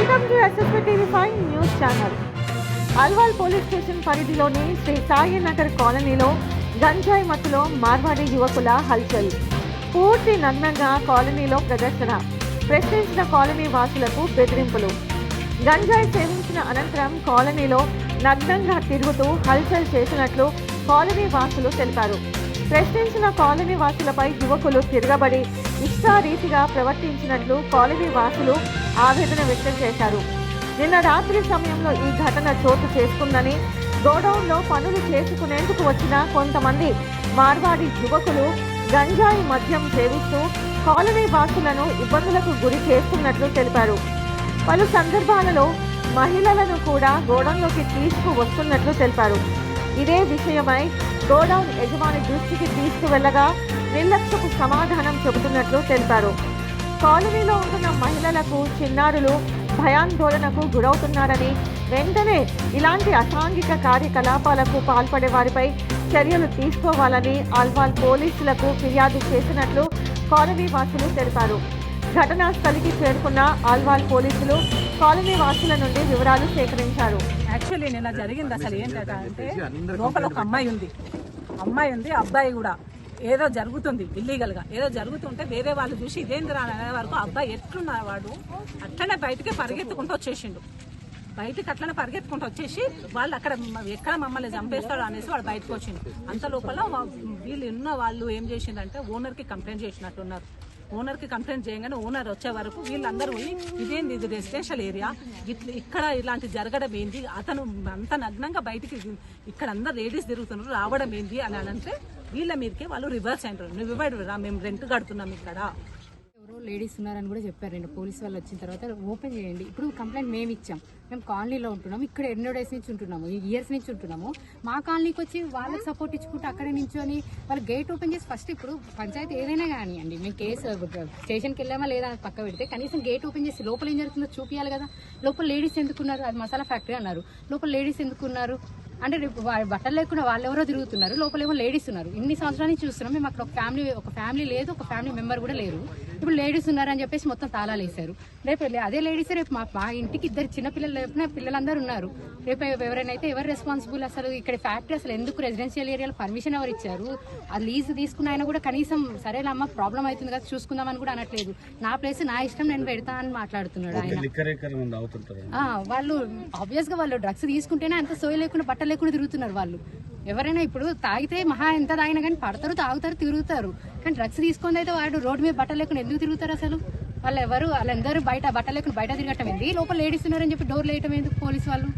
SSP TV five news channel. Alwal police station పరిధిలోని శ్రీ సాయి నగర్ కాలనీలో గంజాయి మత్తులో మార్వాడి యువకుల హల్చల్. పూర్తి నగ్నంగా కాలనీలో ప్రదర్శన. ప్రశ్నించిన కాలనీ వాసులకు బెదిరింపులు. గంజాయి సేవించిన అనంతరం కాలనీలో నగ్నంగా తిరుగుతూ హల్చల్ చేసినట్లు కాలనీ వాసులు తెలిపారు. ప్రశ్నించిన కాలనీ వాసులపై యువకులు తిరగబడి ఇష్టారీతిగా ప్రవర్తించినట్లు కాలనీ వాసులు ఆవేదన వ్యక్తం చేశారు. నిన్న రాత్రి సమయంలో ఈ ఘటన చోటు చేసుకుందని గోడౌన్లో పనులు చేసుకునేందుకు వచ్చిన కొంతమంది మార్వాడి యువకులు గంజాయి మద్యం సేవిస్తూ కాలనీ వాసులను ఇబ్బందులకు గురి చేస్తున్నట్లు తెలిపారు. పలు సందర్భాలలో మహిళలను కూడా గోడౌన్లోకి తీసుకువస్తున్నట్లు తెలిపారు. ఇదే విషయమై గోడౌన్ యజమాని దృష్టికి తీసుకువెళ్ళగా నిర్లక్ష్యకు సమాధానం చెబుతున్నట్లు తెలిపారు. కాలనీలో ఉంటున్న మహిళలకు చిన్నారులు భయాందోళనకు గురవుతున్నారని వెంటనే ఇలాంటి అసాంఘిక కార్యకలాపాలకు పాల్పడే వారిపై చర్యలు తీసుకోవాలని ఆల్వాల్ పోలీసులకు ఫిర్యాదు చేసినట్లు కాలనీ వాసులు తెలిపారు. ఘటనా స్థలికి చేరుకున్న ఆల్వాల్ పోలీసులు కాలనీ వాసుల నుండి వివరాలు సేకరించారు. యాక్చువల్లీ నిన్న జరిగింది అసలు ఏంటంటే అంటే లోపల ఒక అమ్మాయి ఉంది. అమ్మాయి ఉంది అబ్బాయి కూడా. ఏదో జరుగుతుంది ఇల్లీగల్గా ఏదో జరుగుతుంటే వేరే వాళ్ళు చూసి ఇదేంటి రా అనే వరకు అబ్బాయి ఎట్లున్నారు వాడు? అట్లనే బయటికి పరిగెత్తుకుంటూ వచ్చేసిండు. బయటికి అట్లనే పరిగెత్తుకుంటూ వచ్చేసి వాళ్ళు అక్కడ ఎక్కడ మమ్మల్ని చంపేస్తాడు అనేసి వాడు బయటకు వచ్చిండు. అంత లోపల వీళ్ళు ఉన్న వాళ్ళు ఏం చేసిందంటే ఓనర్కి కంప్లైంట్ చేసినట్టున్నారు. ఓనర్కి కంప్లైంట్ చేయగానే ఓనర్ వచ్చే వరకు వీళ్ళందరూ పోయి ఇదేంది ఇది? Residential area? ఇట్ల- ఇక్కడ ఇలాంటి జరగడం ఏంది? అతను అంత నగ్నంగా బయటికి ఇక్కడ అందరు లేడీస్ తిరుగుతున్నారు రావడం ఏంది? అని అంటే వీళ్ళ మీదకే వాళ్ళు రివర్స్ అంటారు నువ్వు ఇవ్వడు రా మేము రెంట్ కడుతున్నాం ఇక్కడ. లేడీస్ ఉన్నారని కూడా చెప్పారు నేను పోలీస్ వాళ్ళు వచ్చిన తర్వాత. ఓపెన్ చేయండి. ఇప్పుడు కంప్లైంట్ మేము ఇచ్చాం. మేము కాలనీలో ఉంటున్నాం ఇక్కడ ఎన్నో డేస్ నుంచి ఉంటున్నాము. ఇయర్స్ నుంచి ఉంటున్నాము. మా కాలనీకి వచ్చి వాళ్ళకి సపోర్ట్ ఇచ్చుకుంటూ అక్కడే నించొని వాళ్ళు గేట్ ఓపెన్ చేసి ఫస్ట్ ఇప్పుడు పంచాయతీ ఏదైనా కానివ్వండి. మేము కేసు స్టేషన్కి వెళ్ళామా లేదా పక్క పెడితే కనీసం గేట్ ఓపెన్ చేసి లోపల ఏం జరుగుతుందో చూపించాలి కదా. లోపల లేడీస్ ఎందుకున్నారు? అది మసాలా ఫ్యాక్టరీ అన్నారు. లోపల లేడీస్ ఎందుకున్నారు? అంటే రేపు బట్టలు లేకుండా వాళ్ళు ఎవరో తిరుగుతున్నారు. లోపల ఏమో లేడీస్ ఉన్నారు. ఇన్ని సంవత్సరాల నుంచి చూస్తున్నాం. మేము అక్కడ ఒక ఫ్యామిలీ ఒక ఫ్యామిలీ లేదు. ఒక ఫ్యామిలీ మెంబర్ కూడా లేరు. ఇప్పుడు లేడీస్ ఉన్నారని చెప్పేసి మొత్తం తాళాలు వేశారు. రేపు అదే లేడీస్ రేపు మా మా ఇంటికి ఇద్దరు చిన్న పిల్లలు లేపిన పిల్లలందరూ ఉన్నారు. రేపు ఎవరైనా అయితే ఎవరు రెస్పాన్సిబుల్ అసలు ఇక్కడ ఫ్యాక్టరీ అసలు ఎందుకు రెసిడెన్షియల్ ఏరియాలో పర్మిషన్ ఎవరు ఇచ్చారు? ఆ లీజ్ తీసుకున్న ఆయన కూడా కనీసం సరేలే అమ్మ ప్రాబ్లం అవుతుంది కదా చూసుకుందామని కూడా అనట్లేదు. నా ప్లేస్ నా ఇష్టం నేను పెడతా అని మాట్లాడుతున్నాడు ఆయన. వాళ్ళు ఆబ్వియస్గా వాళ్ళు డ్రగ్స్ తీసుకుంటేనే అంత సోయి లేకుండా బట్టలు లేకుండా తిరుగుతున్నారు వాళ్ళు. ఎవరైనా ఇప్పుడు తాగితే మహా ఎంత తాగినా కానీ పడతారు తాగుతారు తిరుగుతారు. కానీ డ్రగ్స్ తీసుకుని అయితే వాడు రోడ్డు మీద బట్టలు లేకుండా ఎందుకు తిరుగుతారు అసలు? వాళ్ళు ఎవరు వాళ్ళందరూ బయట బట్టలు లేకుండా బయట తిరగటం ఏంది? లోపల లేడీస్ ఉన్నారని చెప్పి డోర్ లేయటం ఎందుకు పోలీసు వాళ్ళు?